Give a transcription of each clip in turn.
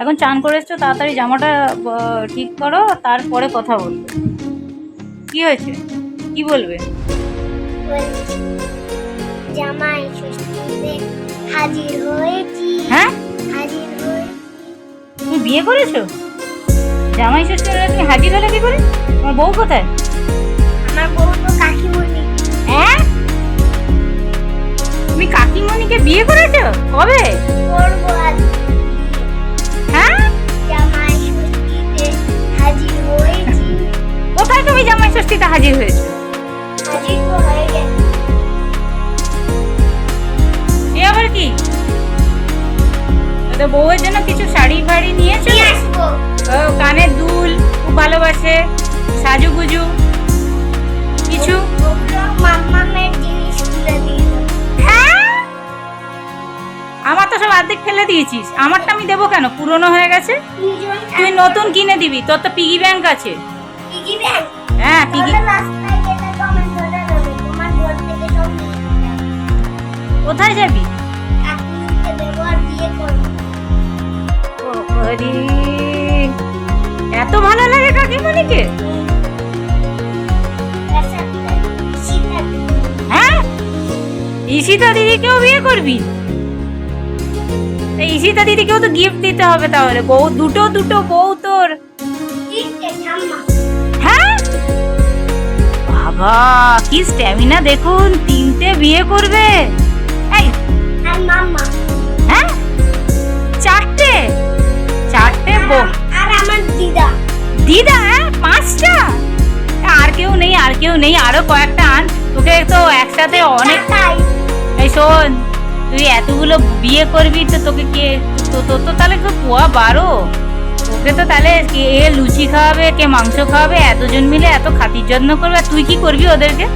এখন চান করে এসছো তাড়াতাড়ি জামাটা ঠিক করো তারপরে কথা বলবে। কি হয়েছে? কি বলবে? জামাই হাজির হয়েছি। হ্যাঁ? হাজির তুমি বিয়ে করেছ? জামাই ষষ্ঠী তুমি হাজির হলে কি করে? তোমার বউ কোথায়? আমার বউ তো কাকিমণি। হ্যাঁ? তুমি কাকিমণিকে বিয়ে করেছ? কবে? তো বউয়ের জন্য কিছু শাড়ি ফাড়ি নিয়েছো? কানের দুল খুব ভালোবাসে সাজুগুজু কিছু। হ্যাঁ? আমার তো সব অর্ধেক ফেলে দিয়েছিস। আমারটা আমি দেবো কেন? পুরনো হয়ে গেছে? তুই নতুন কিনে দিবি। তোর তো পিগি ব্যাংক আছে। হ্যাঁ পিগি তাহলে রাস্তায় হরি। এত ভালো লাগে কাকিমণিকে? হ্যাঁ? ঈশিতা দিদিকেও বিয়ে করবি? ঈশিতা দিদিকেও তো গিফট দিতে হবে তাহলে। বউ দুটো দুটো বউ তোর। হ্যাঁ? বাবা, কি স্ট্যামিনা দেখুন, তিনটে বিয়ে করবে। এই মাম্মা? আরও কয়েকটা আন। তোকে তো একসাথে অনেক এই শোন তুই এতগুলো বিয়ে করবি তো তোকে কে তো তোর তো তাহলে তো পোয়া বারো। তোকে তো তাহলে কে এ লুচি খাওয়াবে কে মাংস খাওয়াবে এতজন মিলে এত খাতির যত্ন করবে আর তুই কি করবি ওদেরকে?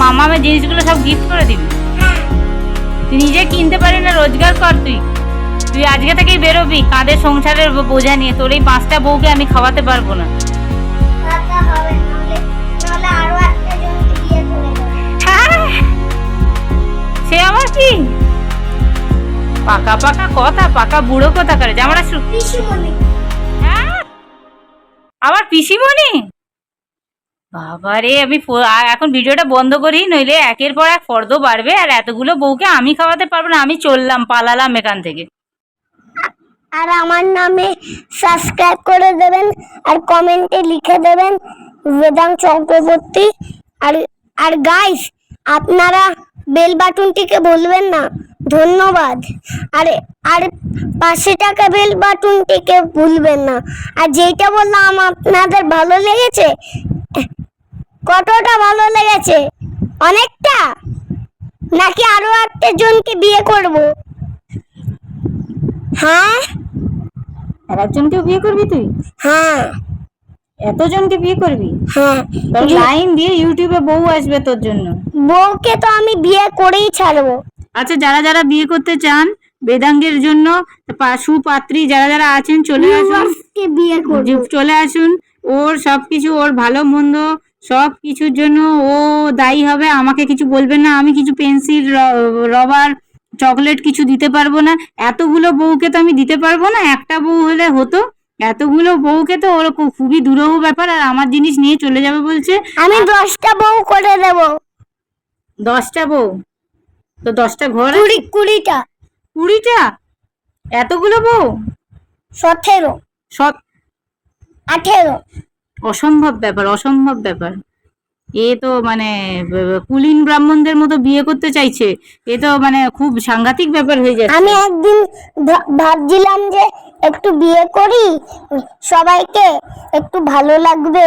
মামামের জিনিসগুলো সব গিফট করে দিবি। তুই নিজে কিনতে পারি না রোজগার কর তুই। তুই আজকে থেকেই বেরোবি কাঁধে সংসারের বোঝা নিয়ে তোর এই পাঁচটা বউকে আমি খাওয়াতে পারব না। সে আবার কি? পাকা পাকা কথা পাকা বুড়ো কথা করে পিসিমণি। হ্যাঁ? আবার পিসিমণি? বাবারে আমি এখন ভিডিওটা বন্ধ করি নইলে একের পর এক ফর্দ বাড়বে আর এতগুলো বউকে আমি খাওয়াতে পারব না আমি চললাম পালালাম এখান থেকে। আর আমার নামে সাবস্ক্রাইব করে দেবেন আর কমেন্টে লিখে দেবেন বেদাং চক্রবর্তী। আর আর গাইস আপনারা বেল বাটনটিকে বলবেন না ধন্যবাদ। আর আর পাঁচশো টাকা বেল বাটনটিকে ভুলবেন না। আর যেইটা বললাম আপনাদের ভালো লেগেছে? কতটা ভালো লেগেছে? অনেকটা? নাকি আরও একটা জনকে বিয়ে করব? হ্যাঁ? আর একজনকেও বিয়ে করবি তুই? হ্যাঁ। এতজনকে বিয়ে করবি? হ্যাঁ। লাইন দিয়ে ইউটিউবে বউ আসবে তোর জন্য। বউকে তো আমি বিয়ে করেই ছাড়বো। আচ্ছা যারা যারা বিয়ে করতে চান বেদাঙ্গের জন্য সুপাত্রী যারা যারা আছেন চলে আসুন। বিয়ে চলে আসুন। ওর সব কিছু ওর ভালো মন্দ সব কিছুর জন্য ও দায়ী হবে। আমাকে কিছু বলবেন না। আমি কিছু পেন্সিল রবার চকলেট কিছু দিতে পারব না। এতগুলো বউকে তো আমি দিতে পারব না। একটা বউ হলে হতো। এতগুলো বউকে তো ওর খুবই দুরহ ব্যাপার আর আমার জিনিস নিয়ে চলে যাবে বলছে। আমি দশটা বউ করে দেব। দশটা বউ? তো দশটা ঘর? কুড়ি কুড়িটা। কুড়িটা? এতগুলো বউ? সতেরো। সত আঠেরো। অসম্ভব ব্যাপার অসম্ভব ব্যাপার। এ তো মানে কুলীন ব্রাহ্মণদের মতো বিয়ে করতে চাইছে এ তো মানে খুব সাংঘাতিক ব্যাপার হয়ে যাচ্ছে আমি একদিন ভাবছিলাম যে একটু বিয়ে করি সবাইকে একটু ভালো লাগবে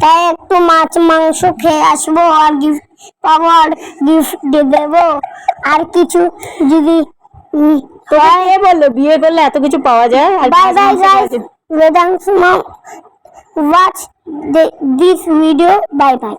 তাই একটু মাছ মাংস খেয়ে আসব আর গিফট পাবো আর গিফট দেবো আর কিছু যদি হয় কে বলল বিয়ে করলে এত কিছু পাওয়া যায় guys. খাওয়া যায়? Vedant mom, watch the, this video. Bye bye.